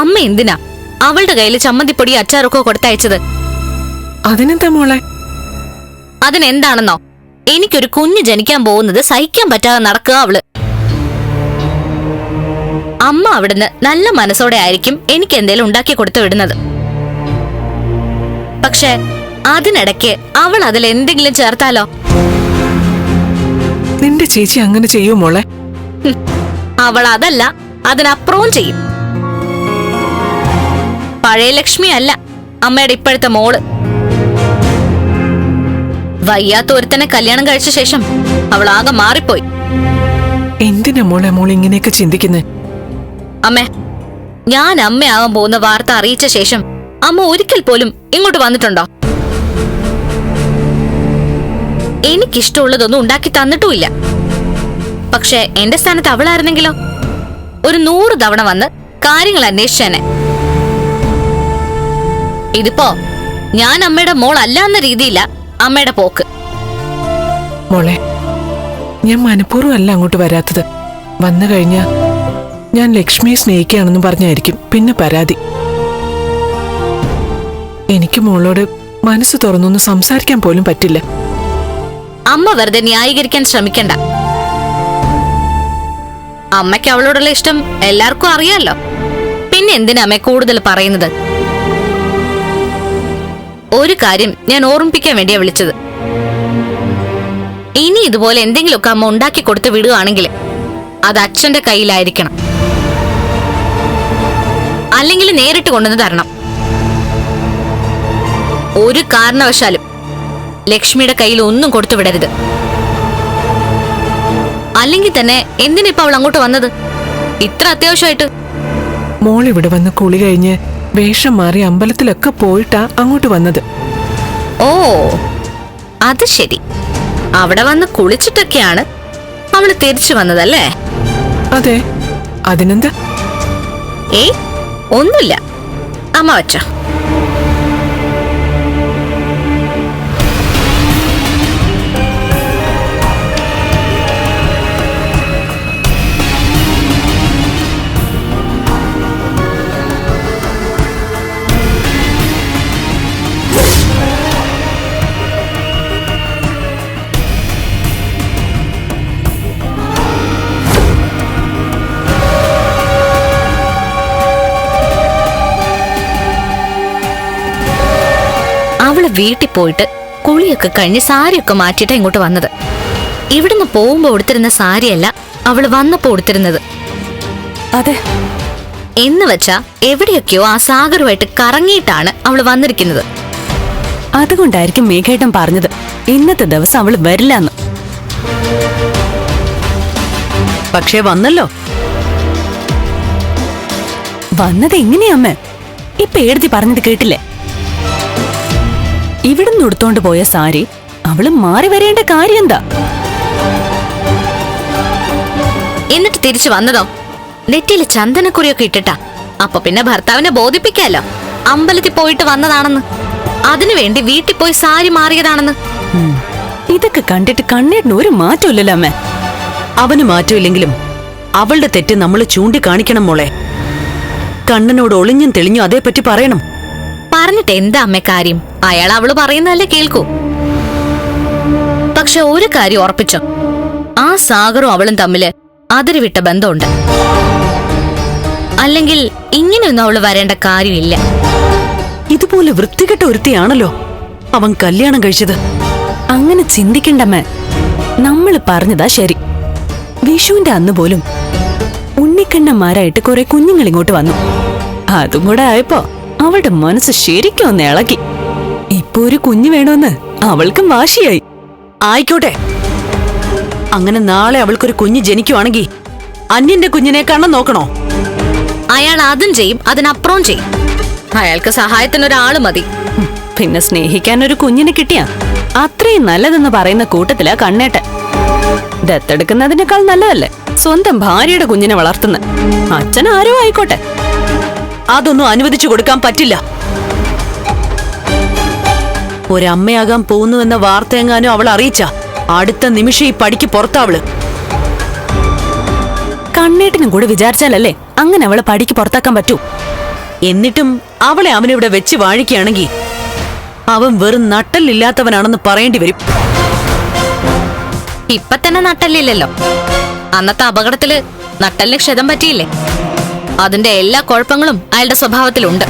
അമ്മ എന്തിനാ? അവളുടെ കയ്യിൽ ചമ്മന്തിപ്പൊടി അച്ചാറൊക്കെ കൊടുത്തയച്ചത്. അതിനെന്താ മോളെ? അതിനെന്താണെന്നോ? എനിക്കൊരു കുഞ്ഞ് ജനിക്കാൻ പോകുന്നത് സഹിക്കാൻ പറ്റാതെ നടക്കുക അവൾ. അമ്മ അവിടുന്ന് നല്ല മനസ്സോടെ ആയിരിക്കും എനിക്ക് എന്തേലും ഉണ്ടാക്കി കൊടുത്തു വിടുന്നത്. പക്ഷെ അതിനിടയ്ക്ക് അവൾ അതിൽ എന്തെങ്കിലും ചേർത്താലോ? നിന്റെ ചേച്ചി അങ്ങനെ ചെയ്യുമോളെ അവൾ അതല്ല അതിനപ്പുറവും ചെയ്യും. പഴയ ലക്ഷ്മി അല്ല അമ്മയുടെ ഇപ്പോഴത്തെ മോൾ. വയ്യാത്ത ഒരുത്തനെ കല്യാണം കഴിച്ച ശേഷം അവൾ ആകെ മാറിപ്പോയി. എന്തിനാ മോളെ മോൾ ഇങ്ങനെയൊക്കെ ചിന്തിക്കുന്നേ? അമ്മേ ഞാൻ അമ്മയാവാൻ പോകുന്ന വാർത്ത അറിയിച്ച ശേഷം അമ്മ ഒരിക്കൽ പോലും ഇങ്ങോട്ട് വന്നിട്ടുണ്ടോ? എനിക്കിഷ്ടമുള്ളതൊന്നും ഉണ്ടാക്കി തന്നിട്ടുമില്ല. പക്ഷെ എന്റെ സ്ഥാനത്ത് അവളായിരുന്നെങ്കിലോ? ഒരു നൂറ് തവണ വന്ന് കാര്യങ്ങൾ അന്വേഷിച്ചേനെ. ഇതിപ്പോ ഞാൻ അമ്മയുടെ മോൾ അല്ല എന്ന രീതിയില്ല അമ്മയുടെ പോക്ക്. മോളെ ഞാൻ മനഃപൂർവം അല്ല അങ്ങോട്ട് വരാത്തത്. വന്നു കഴിഞ്ഞാ ഞാൻ ലക്ഷ്മിയെ സ്നേഹിക്കുകയാണെന്ന് പറഞ്ഞായിരിക്കും. പിന്നെ പരാതി. എനിക്ക് മോളോട് മനസ്സ് തുറന്നൊന്ന് സംസാരിക്കാൻ പോലും പറ്റില്ല. അമ്മ വെറുതെ ന്യായീകരിക്കാൻ ശ്രമിക്കണ്ട. അമ്മയ്ക്ക് അവളോടുള്ള ഇഷ്ടം എല്ലാവർക്കും അറിയാലോ. പിന്നെ എന്തിനാ അമ്മ കൂടുതൽ പറയുന്നത്? ഒരു കാര്യം ഞാൻ ഓർമ്മിപ്പിക്കാൻ വേണ്ടിയാ വിളിച്ചത്. ഇനി ഇതുപോലെ എന്തെങ്കിലുമൊക്കെ അമ്മ ഉണ്ടാക്കി കൊടുത്ത് വിടുകയാണെങ്കിൽ അത് അച്ഛന്റെ കയ്യിലായിരിക്കണം. അല്ലെങ്കിൽ നേരിട്ട് കൊണ്ടുവന്ന് തരണം. ഒരു കാരണവശാലും ലക്ഷ്മിയുടെ കയ്യിൽ ഒന്നും കൊടുത്തു വിടരുത്. അല്ലെങ്കിൽ തന്നെ എന്തിനാ ഇപ്പൊ അവൾ അങ്ങോട്ട് വന്നത്? ഇത്ര അത്യാവശ്യമായിട്ട്. മോൾ ഇവിടെ വന്ന് കുളി കഴിഞ്ഞ് വേഷം മാറി അമ്പലത്തിലൊക്കെ പോയിട്ടാ അങ്ങോട്ട് വന്നത്. ഓ അത് ശരി. അവിടെ വന്ന് കുളിച്ചിട്ടൊക്കെയാണ് അവൾ തിരിച്ചു വന്നതല്ലേ? അതെ. അതിനെന്താ? ഏയ് ഒന്നുമില്ല. അമ്മ വച്ചോ. അവൾ വീട്ടിൽ പോയിട്ട് കുളിയൊക്കെ കഴിഞ്ഞ് സാരിയൊക്കെ മാറ്റിയിട്ടാ ഇങ്ങോട്ട് വന്നത്. ഇവിടുന്ന് പോകുമ്പോ ഉടുത്തിരുന്ന സാരിയല്ല അവൾ വന്നപ്പോ ഉടുത്തിരുന്നത്. അതെ. എന്ന് വെച്ചാ എവിടെയൊക്കെയോ ആ സാഗറുമായിട്ട് കറങ്ങിയിട്ടാണ് അവൾ വന്നിരിക്കുന്നത്. അതുകൊണ്ടായിരിക്കും മേഘേട്ടൻ പറഞ്ഞത് ഇന്നത്തെ ദിവസം അവൾ വരില്ലെന്ന്. പക്ഷേ വന്നല്ലോ. വന്നത് എങ്ങനെയമ്മ ഇപ്പൊ എഴുതി പറഞ്ഞത് കേട്ടില്ലേ? ഇവിടുന്ന് ഉടുത്തോണ്ട് പോയ സാരി അവൾ മാറി വരേണ്ട കാര്യം എന്താ എന്നിട്ട് തിരിച്ചു വന്നതോ? നെറ്റിയിൽ ചന്ദനക്കുറിയൊക്കെ ഇട്ടിട്ടാ. അപ്പൊ പിന്നെ ഭർത്താവിനെ ബോധിപ്പിക്കാലോ? അമ്പലത്തിൽ പോയിട്ട് വന്നതാണെന്ന്. അതിനുവേണ്ടി വീട്ടിൽ പോയി സാരി മാറിയതാണെന്ന്. ഇതൊക്കെ കണ്ടിട്ട് കണ്ണേടിന് ഒരു മാറ്റമില്ലല്ലോ അമ്മേ. അവന് മാറ്റമില്ലെങ്കിലും അവളുടെ തെറ്റ് നമ്മൾ ചൂണ്ടിക്കാണിക്കണം മോളെ. കണ്ണനോട് ഒളിഞ്ഞും തെളിഞ്ഞും അതേപ്പറ്റി പറയണം. പറഞ്ഞിട്ട് എന്താ അമ്മ കാര്യം? അയാൾ അവൾ പറയുന്നതല്ലേ കേൾക്കൂ. പക്ഷെ ഒരു കാര്യം ഉറപ്പിച്ചോ. ആ സാഗറും അവളും തമ്മിൽ അതിരുവിട്ട ബന്ധമുണ്ട്. അല്ലെങ്കിൽ ഇങ്ങനെയൊന്നും അവൾ വരേണ്ട കാര്യമില്ല. ഇതുപോലെ വൃത്തികെട്ട ഒരുത്തിയാണല്ലോ അവൻ കല്യാണം കഴിച്ചത്. അങ്ങനെ ചിന്തിക്കണ്ടമ്മ നമ്മൾ പറഞ്ഞതാ ശരി. വിഷുവിന്റെ അന്ന് പോലും ഉണ്ണിക്കണ്ണന്മാരായിട്ട് കുറെ കുഞ്ഞുങ്ങൾ ഇങ്ങോട്ട് വന്നു. അതും കൂടെ ആയപ്പോ അവളുടെ മനസ്സ് ശരിക്കും ഒന്ന് ഇളകി. ഇപ്പൊ ഒരു കുഞ്ഞു വേണോന്ന് അവൾക്കും വാശിയായി. ആയിക്കോട്ടെ. അങ്ങനെ നാളെ അവൾക്കൊരു കുഞ്ഞ് ജനിക്കുവാണെങ്കിൽ അന്യന്റെ കുഞ്ഞിനെ കാണാൻ നോക്കണോ? അയാൾ അതും ചെയ്യും അതിനപ്പുറവും ചെയ്യും. അയാൾക്ക് സഹായത്തിന് ഒരാൾ മതി പിന്നെ സ്നേഹിക്കാൻ ഒരു കുഞ്ഞിനെ കിട്ടിയ അത്രയും നല്ലതെന്ന് പറയുന്ന കൂട്ടത്തിലാ കണ്ണേട്ടൻ. ദത്തെടുക്കുന്നതിനേക്കാൾ നല്ലതല്ലേ സ്വന്തം ഭാര്യയുടെ കുഞ്ഞിനെ വളർത്തുന്ന. അച്ഛൻ ആരോ ആയിക്കോട്ടെ. അതൊന്നും അനുവദിച്ചു കൊടുക്കാൻ പറ്റില്ല. ഒരമ്മയാകാൻ പോകുന്നുവെന്ന വാർത്തയെങ്ങാനും അവൾ അറിയിച്ച? അടുത്ത നിമിഷം ഈ പടിക്ക് പുറത്താവൾ. കണ്ണേട്ടിനും കൂടെ വിചാരിച്ചാലല്ലേ അങ്ങനെ അവളെ പടിക്ക് പുറത്താക്കാൻ പറ്റൂ? എന്നിട്ടും അവളെ അവനിവിടെ വെച്ച് വാഴിക്കുകയാണെങ്കിൽ അവൻ വെറും നട്ടല്ലില്ലാത്തവനാണെന്ന് പറയേണ്ടി വരും. ഇപ്പൊ തന്നെ നട്ടല്ലില്ലല്ലോ അന്നത്തെ അപകടത്തിൽ നട്ടലിന് ക്ഷതം പറ്റിയില്ലേ? അതിന്റെ എല്ലാ കുഴപ്പങ്ങളും അയാളുടെ സ്വഭാവത്തിലുണ്ട്.